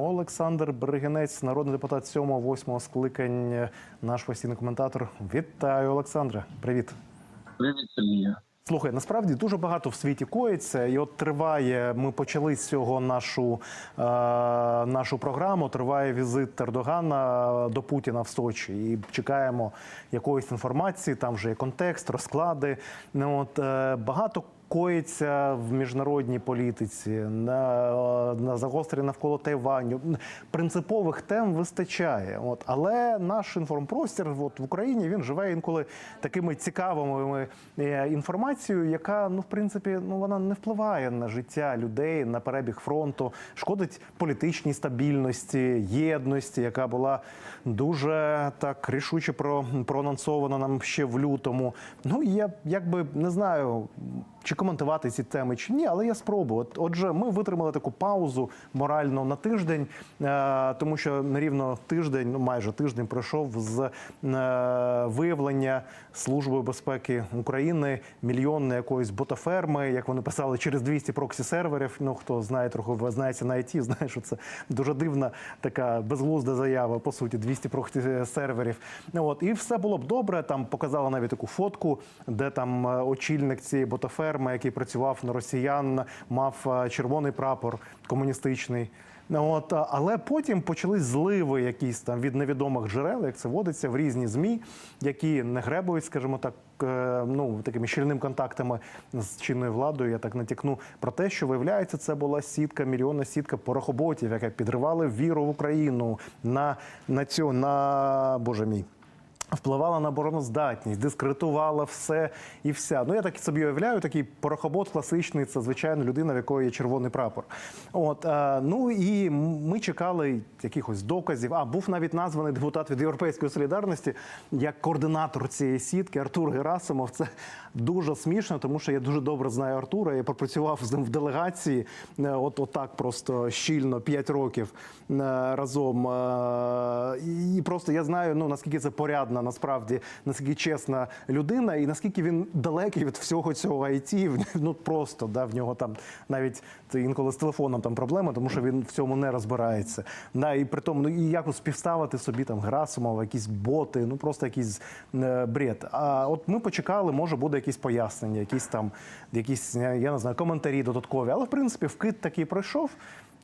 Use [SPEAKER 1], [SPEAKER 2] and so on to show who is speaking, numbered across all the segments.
[SPEAKER 1] Олександр Берегинець, народний депутат 7-8 скликань, наш постійний коментатор. Вітаю, Олександре. Привіт.
[SPEAKER 2] Привіт, Сергія.
[SPEAKER 1] Слухай, насправді дуже багато в світі коїться, і от триває. Ми почали з цього нашу, е, нашу програму. Триває візит Ердогана до Путіна в Сочі. І чекаємо якоїсь інформації. Там вже є контекст, розклади. Ну от е, багато. Коїться в міжнародній політиці на, на загострення навколо Тайваню. Принципових тем вистачає. От але наш інформпростір от в Україні він живе інколи такими цікавими е, інформацією, яка ну в принципі ну вона не впливає на життя людей на перебіг фронту, шкодить політичній стабільності, єдності, яка була дуже так рішуче про проанонсована нам ще в лютому. Ну я якби не знаю. Чи коментувати ці теми чи ні, але я спробую. От, отже, ми витримали таку паузу морально на тиждень, е, тому що на рівно тиждень, ну майже тиждень, пройшов з е, виявлення Службою безпеки України мільйонної якоїсь ботаферми, як вони писали, через 200 проксі серверів. Ну хто знає трохи знається на ІТ, знає, що це дуже дивна така безглузда заява. По суті, 200 проксі серверів. Ну, От і все було б добре. Там показали навіть таку фотку, де там е, очільник цієї ботаферми, який працював на росіян, мав е, червоний прапор комуністичний. Ну, От, але потім почались зливи якісь там від невідомих джерел, як це водиться в різні змі, які не гребують, скажімо так, е, ну такими щільними контактами з чинною владою. Я так натякну про те, що виявляється, це була сітка, мільйонна сітка порохоботів, яка підривали віру в Україну на, на цю на боже мій. Впливала на обороноздатність, дискредитувала все і вся. Ну я так собі уявляю, такий порохобот класичний, це звичайно людина, в якої є червоний прапор. От е, ну і ми чекали якихось доказів. А був навіть названий депутат від Європейської солідарності як координатор цієї сітки Артур Герасимов. Це дуже смішно, тому що я дуже добре знаю Артура. Я пропрацював з ним в делегації. е, От отак просто щільно 5 років е, разом. І просто я знаю, ну наскільки це порядна, насправді наскільки чесна людина, і наскільки він далекий від всього цього IT, ну просто да в нього там навіть інколи з телефоном там проблема, тому що він в цьому не розбирається. Да, і при тому, ну і як співставити собі там Герасимова, якісь боти, ну просто якийсь е, бред. А от ми почекали, може буде якісь пояснення, якісь там, якісь я не знаю, коментарі додаткові. Але в принципі вкид такий пройшов.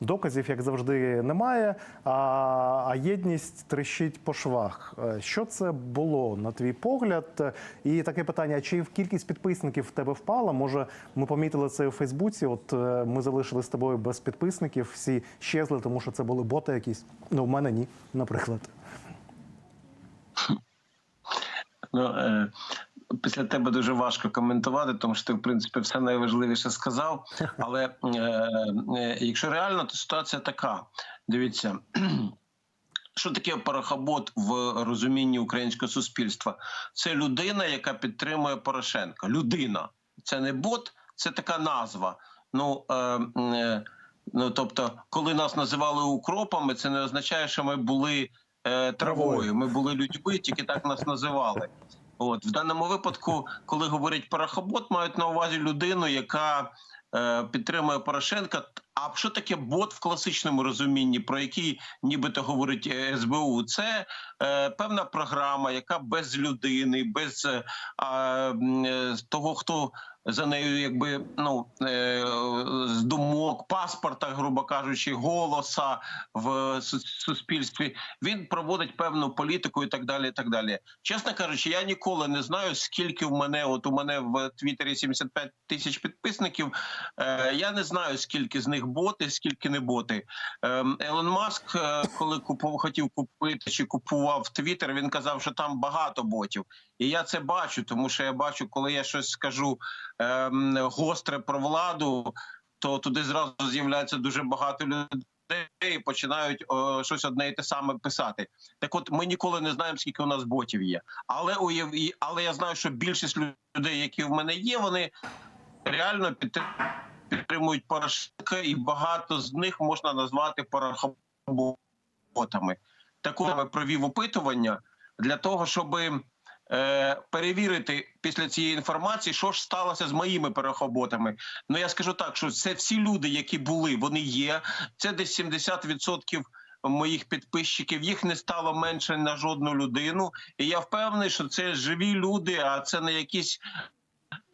[SPEAKER 1] Доказів, як завжди, немає, а, єдність трещить по швах. Е, Що це було на твій погляд? І таке питання: чи в кількість підписників в тебе впала? Може, ми помітили це у Фейсбуці? От е, ми залишили з тобою без підписників, всі щезли, тому що це були боти якісь. Ну, в мене ні, наприклад.
[SPEAKER 2] Ну, е, після тебе дуже важко коментувати, тому що ти, в принципі, все найважливіше сказав. Але е, е, якщо реально, то ситуація така: дивіться. Що таке порохобот в розумінні українського суспільства? Це людина, яка підтримує Порошенка. Людина. Це не бот, це така назва. Ну, е, е, ну тобто, коли нас називали укропами, це не означає, що ми були е, травою. Ми були людьми, тільки так нас називали. От в даному випадку, коли говорять порохобот, мають на увазі людину, яка е, підтримує Порошенка. А що таке бот в класичному розумінні, про який нібито говорить е, СБУ? Це е, певна програма, яка без людини, без е, е, того, хто за нею, якби ну е, з думок, паспорта, грубо кажучи, голоса в суспільстві. Він проводить певну політику і так далі. І так далі. Чесно кажучи, я ніколи не знаю, скільки в мене, от у мене в Твіттері 75 тисяч підписників. Е, я не знаю, скільки з них боти, скільки не боти. Е, Елон Маск, коли купував, хотів купити чи купував Твіттер, він казав, що там багато ботів. І я це бачу, тому що я бачу, коли я щось скажу ем, гостре про владу, то туди зразу з'являється дуже багато людей і починають о, щось одне і те саме писати. Так, от ми ніколи не знаємо, скільки у нас ботів є. Але уяв... але я знаю, що більшість людей, які в мене є, вони реально підтримують Порошенка, і багато з них можна назвати порохоботами. Так от я провів опитування для того, щоб е, перевірити після цієї інформації, що ж сталося з моїми перехоботами. Ну я скажу так, що це всі люди, які були, вони є. Це десь 70% моїх підписчиків. Їх не стало менше на жодну людину. І я впевнений, що це живі люди, а це не якісь.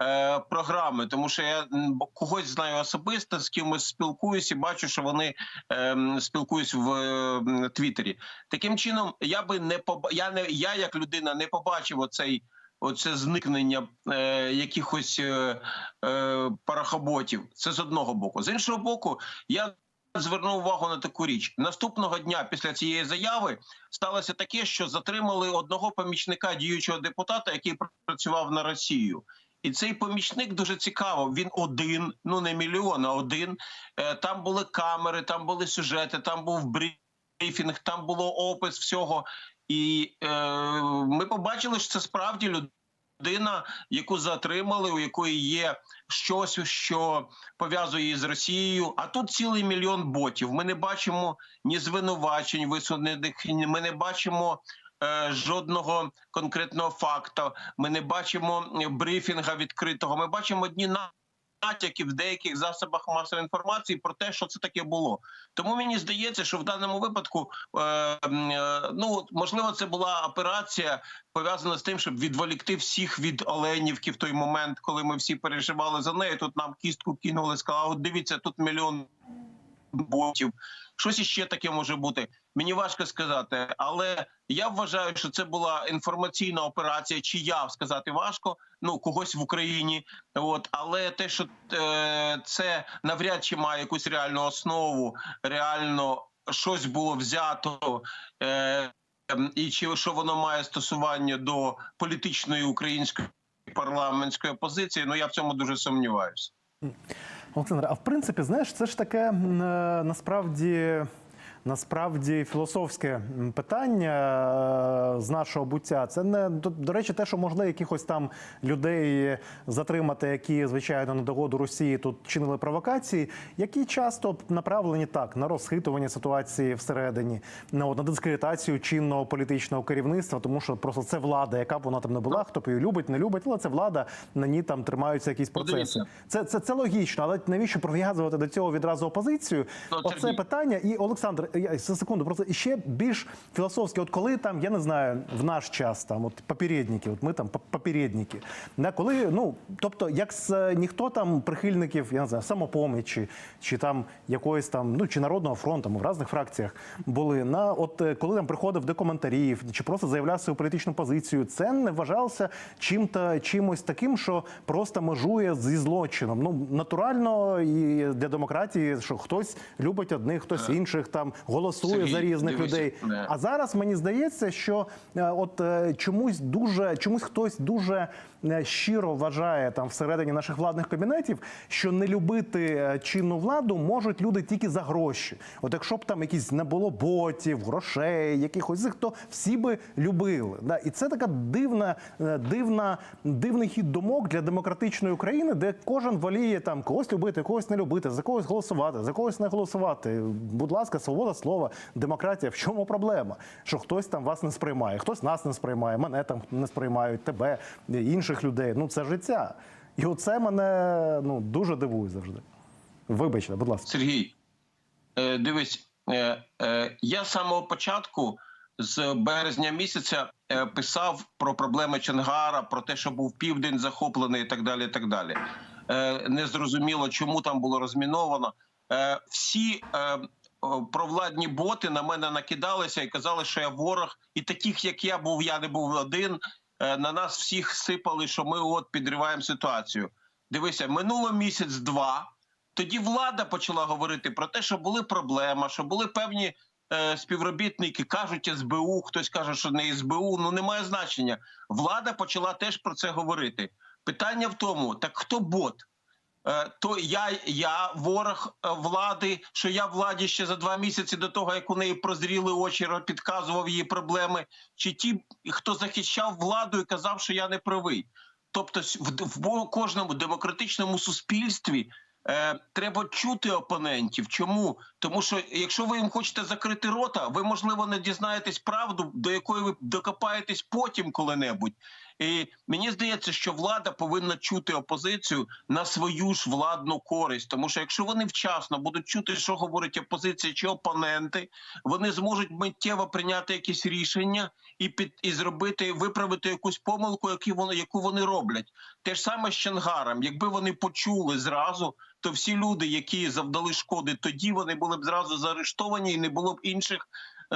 [SPEAKER 2] Е, Програми, тому що я когось знаю особисто, з кимось спілкуюся і бачу, що вони ем, спілкуюсь в ем, Твіттері. Таким чином, я би не поб... я не я як людина не побачив оцей оце зникнення е, якихось е, е, парахоботів. Це з одного боку. З іншого боку, я звернув увагу на таку річ. Наступного дня після цієї заяви сталося таке, що затримали одного помічника діючого депутата, який працював на Росію. І цей помічник дуже цікаво. Він один, ну не мільйон, а один. Е, Там були камери, там були сюжети, там був брифінг, там було опис всього. І е, ми побачили, що це справді людина, яку затримали, у якої є щось, що пов'язує її з Росією. А тут цілий мільйон ботів. Ми не бачимо ні звинувачень висунених, ми не бачимо. Е, Жодного конкретного факту. Ми не бачимо брифінга відкритого. Ми бачимо одні на- натяки в деяких засобах масової інформації про те, що це таке було. Тому мені здається, що в даному випадку, е, е, ну можливо, це була операція пов'язана з тим, щоб відволікти всіх від Оленівки в той момент, коли ми всі переживали за нею. Тут нам кістку кинули, сказали, от дивіться, тут мільйон ботів. Щось іще таке може бути. Мені важко сказати, але я вважаю, що це була інформаційна операція, чия сказати важко. Ну когось в Україні, от але те, що е, це навряд чи має якусь реальну основу, реально щось було взято. Е, ем, і чи що воно має стосування до політичної української парламентської опозиції? Ну я в цьому дуже сумніваюся.
[SPEAKER 1] Олександр, а в принципі, знаєш, це ж таке е, насправді. Насправді філософське питання е, з нашого буття. Це не до, речі, те, що можна якихось там людей затримати, які звичайно на догоду Росії тут чинили провокації, які часто направлені так на розхитування ситуації всередині, на, дискредитацію чинного політичного керівництва, тому що просто це влада, яка б вона там не була, хто б її любить, не любить, але це влада, на ній там тримаються якісь процеси. Це, це, це логічно, але навіщо прив'язувати до цього відразу опозицію?
[SPEAKER 2] Ну,
[SPEAKER 1] Оце питання. І Олександр, я за секунду, просто ще більш філософське. От коли там, я не знаю, в наш час там, от попередники, от ми там по- попередники, да, коли, ну тобто, як з ніхто там прихильників, я не знаю, самопомічі, чи там якоїсь там, ну чи народного фронту, ми в різних фракціях були на от е, коли там приходив до коментарів, чи просто заявляв свою політичну позицію, це не вважалося чим-то чимось таким, що просто межує зі злочином. Ну натурально і для демократії, що хтось любить одних, хтось інших там голосує
[SPEAKER 2] Сергій,
[SPEAKER 1] за різних
[SPEAKER 2] дивися,
[SPEAKER 1] людей.
[SPEAKER 2] не.
[SPEAKER 1] А зараз мені здається, що е, от е, чомусь дуже чомусь хтось дуже е, щиро вважає там всередині наших владних кабінетів, що не любити чинну владу можуть люди тільки за гроші. От якщо б там якісь не було ботів, грошей, якихось то всі би любили. Да? І це така дивна, дивна, дивний хід думок для демократичної України, де кожен воліє там когось любити, когось не любити, за когось голосувати, за когось не голосувати. Будь ласка, свобода слова, демократія. В чому проблема? Що хтось там вас не сприймає, хтось нас не сприймає, мене там не сприймають, тебе, інших людей. Ну це життя. І оце мене ну дуже дивує завжди. Вибачте, будь ласка.
[SPEAKER 2] Сергій, е, дивись, е, е, я з самого початку, з березня місяця, писав про проблеми Чонгара, про те, що був південь захоплений і так далі. І так далі. Е, Незрозуміло, чому там було розміновано. Всі провладні боти на мене накидалися і казали, що я ворог, і таких, як я був, я не був один. е, На нас всіх сипали, що ми от підриваємо ситуацію. Дивися, минуло місяць-два. Тоді влада почала говорити про те, що були проблеми, що були певні е, співробітники, кажуть СБУ, хтось каже, що не СБУ. Ну немає значення. Влада почала теж про це говорити. Питання в тому: так хто бот? Е, то я, я ворог е, влади, що я владі ще за два місяці до того, як у неї прозріли очі, підказував її проблеми, чи ті, хто захищав владу і казав, що я не правий. Тобто, в, в кожному демократичному суспільстві е, треба чути опонентів. Чому? Тому що якщо ви їм хочете закрити рота, ви можливо не дізнаєтесь правду, до якої ви докопаєтесь потім коли-небудь. І мені здається, що влада повинна чути опозицію на свою ж владну користь. Тому що якщо вони вчасно будуть чути, що говорить опозиція чи опоненти, вони зможуть миттєво прийняти якісь рішення і під і зробити виправити якусь помилку, яку вони яку вони роблять. Те ж саме з Чангаром. Якби вони почули зразу, то всі люди, які завдали шкоди, тоді вони були б зразу заарештовані, і не було б інших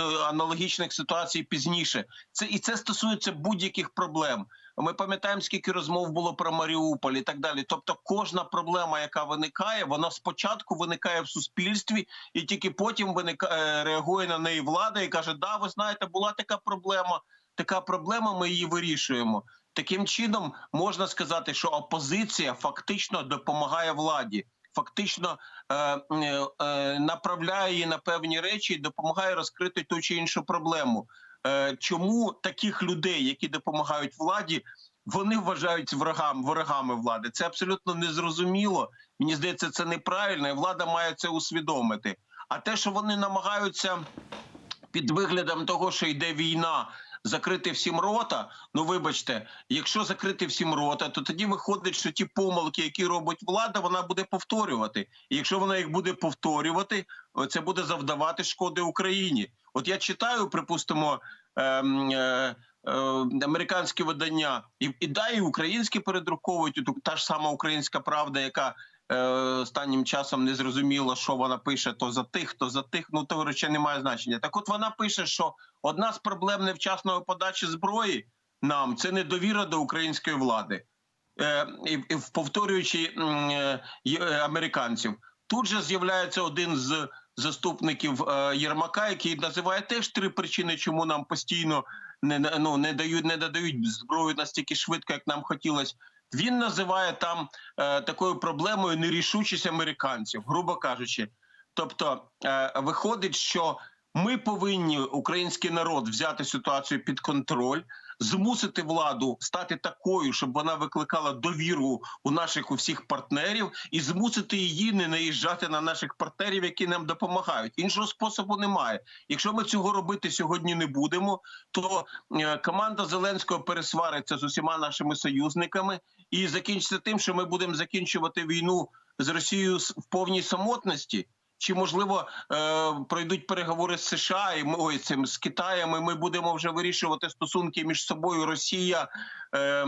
[SPEAKER 2] аналогічних ситуацій пізніше. Це і це стосується будь-яких проблем. Ми пам'ятаємо, скільки розмов було про Маріуполь і так далі. Тобто, кожна проблема, яка виникає, вона спочатку виникає в суспільстві, і тільки потім виникає реагує на неї влада і каже: Да, ви знаєте, була така проблема. Така проблема, ми її вирішуємо. Таким чином можна сказати, що опозиція фактично допомагає владі, фактично е, е, е, направляє її на певні речі і допомагає розкрити ту чи іншу проблему. Е, чому таких людей, які допомагають владі, вони вважають ворогами, ворогами влади? Це абсолютно незрозуміло. Мені здається, це неправильно, і влада має це усвідомити. А те, що вони намагаються під виглядом того, що йде війна, закрити всім рота. Ну вибачте, якщо закрити всім рота, то тоді виходить, що ті помилки, які робить влада, вона буде повторювати. І якщо вона їх буде повторювати, це буде завдавати шкоди Україні. От я читаю, припустимо. Ем, е, е, Американські видання і, і да, і українські передруковують та ж сама українська правда, яка останнім часом не зрозуміло, що вона пише то за тих, то за тих. Ну то речі не має значення. Так, от вона пише, що одна з проблем невчасної подачі зброї нам це недовіра до української влади, е, і, повторюючи е, американців. Тут же з'являється один з заступників е, Єрмака, який називає теж три причини, чому нам постійно не ну, не дають не надають зброю настільки швидко, як нам хотілося. Він називає там е, такою проблемою нерішучість американців, грубо кажучи. Тобто е, виходить, що ми повинні український народ взяти ситуацію під контроль, змусити владу стати такою, щоб вона викликала довіру у наших у всіх партнерів, і змусити її не наїжджати на наших партнерів, які нам допомагають. Іншого способу немає. Якщо ми цього робити сьогодні не будемо, то е, команда Зеленського пересвариться з усіма нашими союзниками і закінчиться тим, що ми будемо закінчувати війну з Росією в повній самотності. Чи можливо е, пройдуть переговори з США і ми ой, цим з Китаєм, і ми будемо вже вирішувати стосунки між собою Росія, е,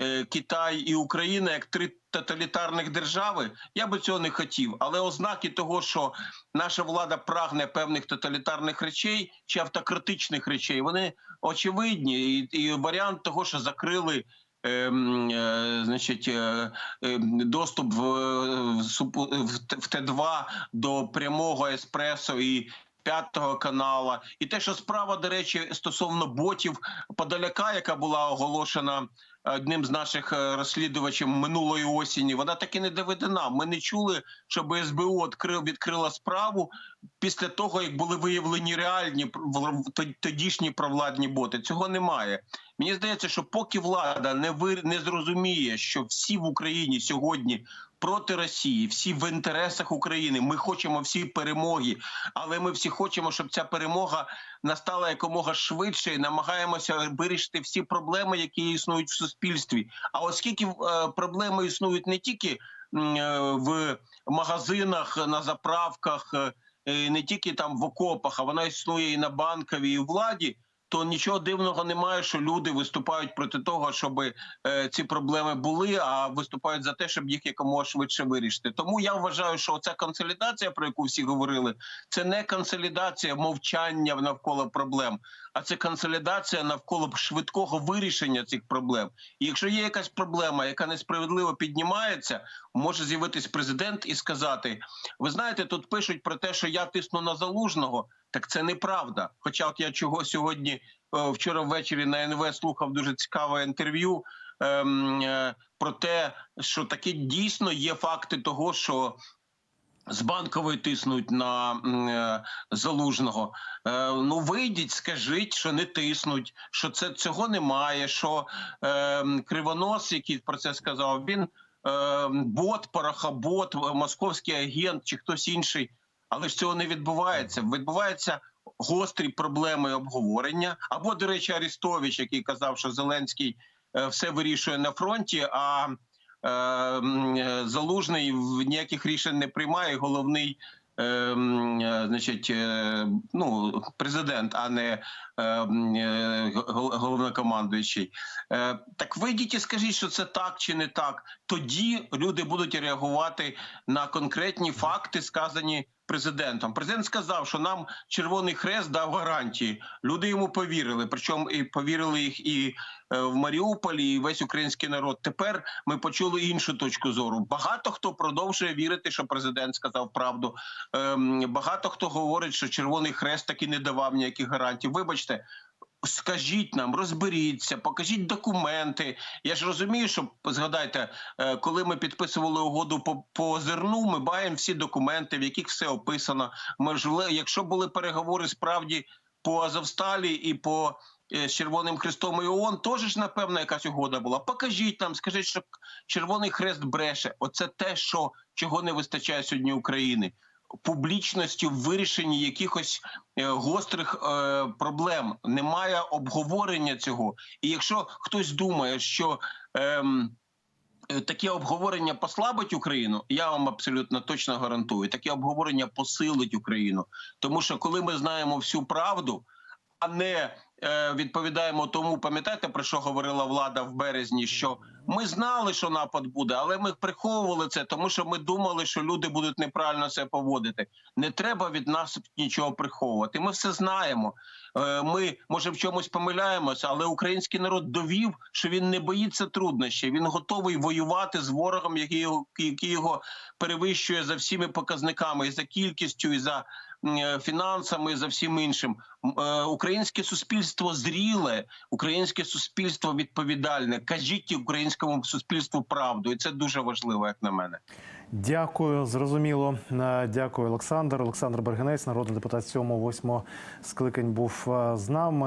[SPEAKER 2] е, Китай і Україна як три тоталітарних держави? Я би цього не хотів. Але ознаки того, що наша влада прагне певних тоталітарних речей чи автократичних речей, вони очевидні. І, і варіант того, що закрили. Ем, е, значить, е, е, доступ в, в, супу- в Т2 до прямого еспресо і п'ятого канала, і те, що справа, до речі, стосовно ботів Подоляка, яка була оголошена одним з наших е, розслідувачів минулої осені, вона таки не доведена. Ми не чули, щоб СБУ відкрив відкрила справу після того, як були виявлені реальні тодішні провладні боти. Цього немає. Мені здається, що поки влада не вир... не зрозуміє, що всі в Україні сьогодні проти Росії, всі в інтересах України. Ми хочемо всі перемоги, але ми всі хочемо, щоб ця перемога настала якомога швидше і намагаємося вирішити всі проблеми, які існують в суспільстві. А оскільки е, проблеми існують не тільки е, в магазинах, на заправках, е, не тільки там в окопах, а вона існує і на банковій, і владі. То нічого дивного немає, що люди виступають проти того, щоб е, ці проблеми були, а виступають за те, щоб їх якомога швидше вирішити. Тому я вважаю, що ця консолідація, про яку всі говорили, це не консолідація мовчання навколо проблем, а це консолідація навколо швидкого вирішення цих проблем. І якщо є якась проблема, яка несправедливо піднімається, може з'явитись президент і сказати: ви знаєте, тут пишуть про те, що я тисну на залужного. Так це неправда. Хоча, от я чого сьогодні е, вчора ввечері на НВ слухав дуже цікаве інтерв'ю ем, е, про те, що таки дійсно є факти того, що. З банкової тиснуть на е, залужного. Е, ну вийдіть, скажіть, що не тиснуть, що це цього немає. Що е, кривонос, який про це сказав, він е, бот, порохобот, московський агент чи хтось інший. Але ж цього не відбувається. Відбуваються гострі проблеми обговорення. Або, до речі, Арістович, який казав, що Зеленський е, все вирішує на фронті, а е, е, залужний в- ніяких рішень не приймає. Головний. е, е, Значить, е, ну президент, а не е, головнокомандуючий. Е, Так вийдіть і скажіть, що це так чи не так. Тоді люди будуть реагувати на конкретні факти, сказані президентом. Президент сказав, що нам Червоний Хрест дав гарантії. Люди йому повірили. Причому і повірили їх і е, в Маріуполі, і весь український народ. Тепер ми почули іншу точку зору. Багато хто продовжує вірити, що президент сказав правду. Ем, Багато хто говорить, що Червоний Хрест таки не давав ніяких гарантій. Вибачте. Скажіть нам, розберіться, покажіть документи. Я ж розумію, що згадайте, е, коли ми підписували угоду по, по зерну, ми маємо всі документи, в яких все описано. Можливо, якщо були переговори справді по Азовсталі і по е, з Червоним Хрестом і ООН, теж ж напевно якась угода була. Покажіть нам, скажіть, що Червоний Хрест бреше. Оце те, що чого не вистачає сьогодні України. Публічності в вирішенні якихось е, гострих е, проблем немає обговорення цього. І якщо хтось думає, що ем, е, таке обговорення послабить Україну, я вам абсолютно точно гарантую. Таке обговорення посилить Україну, тому що коли ми знаємо всю правду, а не е, відповідаємо тому, пам'ятаєте про що говорила влада в березні? Що ми знали, що напад буде, але ми приховували це, тому що ми думали, що люди будуть неправильно себе поводити. Не треба від нас нічого приховувати. Ми все знаємо. Е, Ми може в чомусь помиляємося, але український народ довів, що він не боїться труднощів. Він готовий воювати з ворогом, який його, який його перевищує за всіми показниками, і за кількістю, і за фінансами, за всім іншим. Е, Українське суспільство зріле, українське суспільство відповідальне. Кажіть українському суспільству правду, і це дуже важливо, як на мене.
[SPEAKER 1] Дякую, зрозуміло. Е, Дякую, Олександр. Олександр Бергенець, народний депутат 7-8 скликань, був е, з нами.